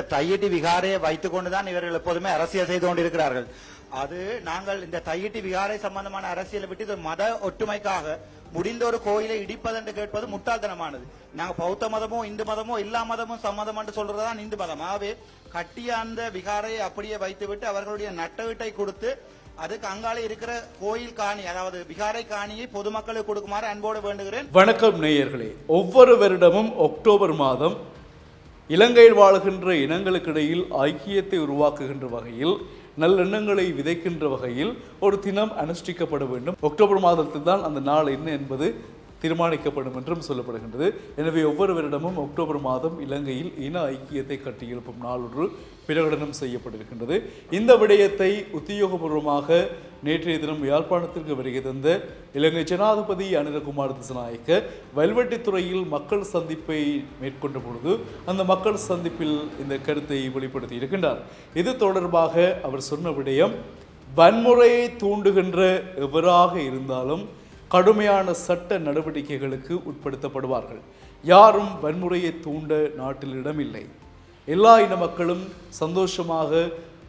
தையிட்டி விகாரையை வைத்துக் கொண்டுதான் இவர்கள் எப்போதுமே அரசியல் செய்து கொண்டிருக்கிறார்கள். அது நாங்கள் இந்த தையிட்டி விகாரை சம்பந்தமான அரசியலை விட்டு இது மத ஒற்றுமைக்காக முடிந்த ஒரு கோயிலை இடிப்பதென்று கேட்பது முட்டாள்தனமானது. நாங்க பௌத்த மதமோ இந்து மதமோ எல்லா மதமும் சம்மதம் என்று சொல்றதுதான் இந்து மதம். ஆகவே கட்டிய அந்த விகாரையை அப்படியே வைத்துவிட்டு அவர்களுடைய நட்டவீட்டை கொடுத்து அதுக்கு அங்காலே இருக்கிற கோயில் காணி அதாவது விகாரை காணியை பொதுமக்களுக்கு கொடுக்குமாறு அன்போடு வேண்டுகிறேன். வணக்கம் நேயர்களே. ஒவ்வொரு வருடமும் அக்டோபர் மாதம் இலங்கையில் வாழுகின்ற இனங்களுக்கிடையில் ஐக்கியத்தை உருவாக்குகின்ற வகையில் நல்லெண்ணங்களை விதைக்கின்ற வகையில் ஒரு தினம் அனுஷ்டிக்கப்பட வேண்டும். அக்டோபர் மாதத்தில் தான் அந்த நாள் என்ன என்பது தீர்மானிக்கப்படும் என்றும் சொல்லப்படுகின்றது. எனவே ஒவ்வொரு வருடமும் அக்டோபர் மாதம் இலங்கையில் இன ஐக்கியத்தை கட்டியெழுப்பும் நாளொன்று பிரகடனம் செய்யப்பட்டிருக்கின்றது. இந்த விடயத்தை உத்தியோகபூர்வமாக நேற்றைய தினம் யாழ்ப்பாணத்திற்கு வருகை தந்த இலங்கை ஜனாதிபதி அனிரகுமார் திசநாயக்க வல்வெட்டித்துறையில் மக்கள் சந்திப்பை மேற்கொண்ட பொழுது அந்த மக்கள் சந்திப்பில் இந்த கருத்தை வெளிப்படுத்தி இருக்கின்றார். இது தொடர்பாக அவர் சொன்ன விடயம் வன்முறையை தூண்டுகின்ற எவராக இருந்தாலும் கடுமையான சட்ட நடவடிக்கைகளுக்கு உட்படுத்தப்படுவார்கள். யாரும் வன்முறையை தூண்ட நாட்டில் இடமில்லை. எல்லா இன மக்களும் சந்தோஷமாக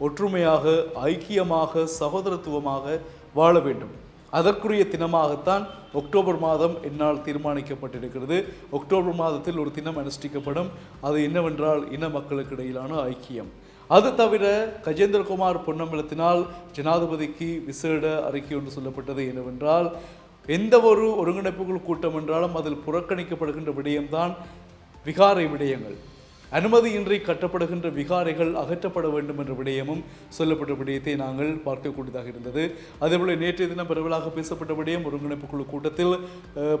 ஒற்றுமையாக ஐக்கியமாக சகோதரத்துவமாக வாழ வேண்டும். அதற்குரிய தினமாகத்தான் அக்டோபர் மாதம் என்னால் தீர்மானிக்கப்பட்டிருக்கிறது. அக்டோபர் மாதத்தில் ஒரு தினம் அனுஷ்டிக்கப்படும். அது என்னவென்றால் இன மக்களுக்கு இடையிலான ஐக்கியம். அது தவிர கஜேந்திரகுமார் பொன்னம்பலத்தினால் ஜனாதிபதிக்கு விசேட அறிக்கை ஒன்று சொல்லப்பட்டது என்னவென்றால் எந்த ஒரு ஒருங்கிணைப்புகள் கூட்டம் என்றாலும் அதில் புறக்கணிக்கப்படுகின்ற விடயம்தான் விகாரை விடயங்கள். அனுமதியின்றி கட்டப்படுகின்ற விகாரைகள் அகற்றப்பட வேண்டும் என்ற விடயமும் சொல்லப்பட்ட விடயத்தை நாங்கள் பார்க்கக்கூடியதாக இருந்தது. அதேபோல நேற்றைய தினம் பரவலாக பேசப்பட்ட விடயம் ஒருங்கிணைப்பு குழு கூட்டத்தில்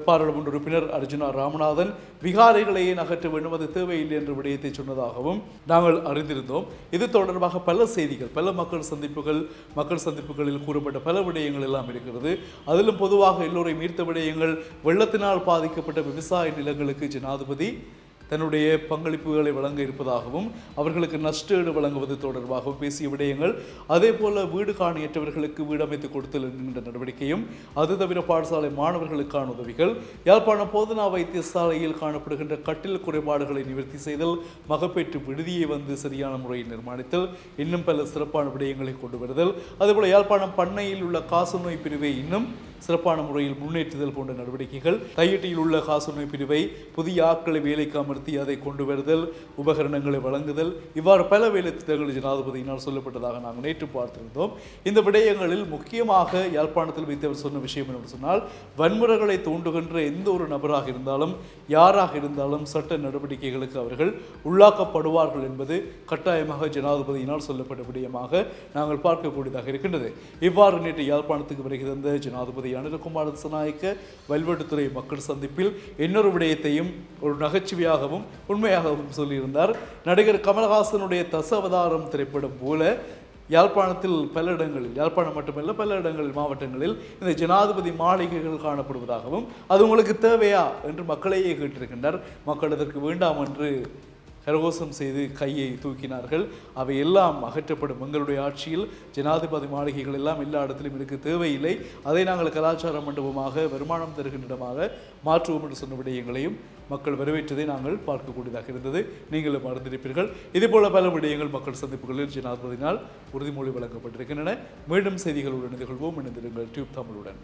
பாராளுமன்ற உறுப்பினர் அர்ஜுனா ராமநாதன் விகாரைகளையே அகற்ற வேண்டும் அது தேவையில்லை என்ற விடயத்தை சொன்னதாகவும் நாங்கள் அறிந்திருந்தோம். இது தொடர்பாக பல செய்திகள் பல மக்கள் சந்திப்புகள் மக்கள் சந்திப்புகளில் கூறப்பட்ட பல விடயங்கள் எல்லாம் இருக்கிறது. அதிலும் பொதுவாக எல்லோரையும் ஈர்த்த விடயங்கள் வெள்ளத்தினால் பாதிக்கப்பட்ட விவசாய நிலங்களுக்கு ஜனாதிபதி தன்னுடைய பங்களிப்புகளை வழங்க இருப்பதாகவும் அவர்களுக்கு நஷ்டஈடு வழங்குவது தொடர்பாகவும் பேசிய விடயங்கள் அதே போல வீடு காணியற்றவர்களுக்கு வீடு அமைத்து கொடுத்தல் என்கின்ற நடவடிக்கையும் அது தவிர பாடசாலை மாணவர்களுக்கான உதவிகள் யாழ்ப்பாணம் போதனா வைத்தியசாலையில் காணப்படுகின்ற கட்டில் குறைபாடுகளை நிவர்த்தி செய்தல் மகப்பேற்று விடுதியை வந்து சரியான முறையில் நிர்மாணித்தல் இன்னும் பல சிறப்பான விடயங்களை கொண்டு வருதல். அதேபோல யாழ்ப்பாணம் பண்ணையில் உள்ள காசநோய் பிரிவை இன்னும் சிறப்பான முறையில் முன்னேற்றுதல் போன்ற நடவடிக்கைகள் கையீட்டில் உள்ள காசநோய் பிரிவை புதிய ஆட்களை வேலைக்கு அமர்த்தி அதை கொண்டு வருதல் உபகரணங்களை வழங்குதல் இவ்வாறு பல வேலை திட்டங்கள் ஜனாதிபதியினால் சொல்லப்பட்டதாக நாங்கள் நேற்று பார்த்திருந்தோம். இந்த விடயங்களில் முக்கியமாக யாழ்ப்பாணத்தில் வைத்தவர் சொன்ன விஷயம் என்று சொன்னால் வன்முறைகளை தூண்டுகின்ற எந்த ஒரு நபராக இருந்தாலும் யாராக இருந்தாலும் சட்ட நடவடிக்கைகளுக்கு அவர்கள் உள்ளாக்கப்படுவார்கள் என்பது கட்டாயமாக ஜனாதிபதியினால் சொல்லப்பட்ட விடயமாக நாங்கள் பார்க்கக்கூடியதாக இருக்கின்றது. இவ்வாறு நேற்று யாழ்ப்பாணத்துக்கு வருகிறந்த ஜனாதிபதி ஜனாதிபதி அனிலகுமார் திசநாயக்க வல்வெட்டுத்துறை மக்கள் சந்திப்பில் இன்னொரு விடயத்தையும் ஒரு நகைச்சுவையாகவும் உண்மையாகவும் சொல்லியிருந்தார். நடிகர் கமலஹாசனுடைய தசவதாரம் திரைப்படம் போல யாழ்ப்பாணத்தில் பல இடங்களில் யாழ்ப்பாணம் மட்டுமல்ல பல இடங்களில் மாவட்டங்களில் இந்த ஜனாதிபதி மாளிகைகள் காணப்படுவதாகவும் அது உங்களுக்கு தேவையா என்று மக்களையே கேட்டிருக்கின்றார் மக்கள் அதற்கு வேண்டாம் என்று கரகோசம் செய்து கையை தூக்கினார்கள். அவை எல்லாம் அகற்றப்படும். எங்களுடைய ஆட்சியில் ஜனாதிபதி மாளிகைகள் எல்லாம் எல்லா இடத்திலும் இதுக்கு தேவையில்லை. அதை நாங்கள் கலாச்சார மண்டபமாக வருமானம் தருகின்ற இடமாக மாற்றுவோம் என்று சொன்ன விடயங்களையும் மக்கள் வரவேற்றதை நாங்கள் பார்க்கக்கூடியதாக இருந்தது. நீங்களும் மறந்திருப்பீர்கள். இதுபோல பல விடயங்கள் மக்கள் சந்திப்புகளில் ஜனாதிபதியினால் உறுதிமொழி வழங்கப்பட்டிருக்கின்றன. மீண்டும் செய்திகளுடன் இணைந்து கொள்வோம். இணைந்திருங்கள் டியூப் தமிழுடன்.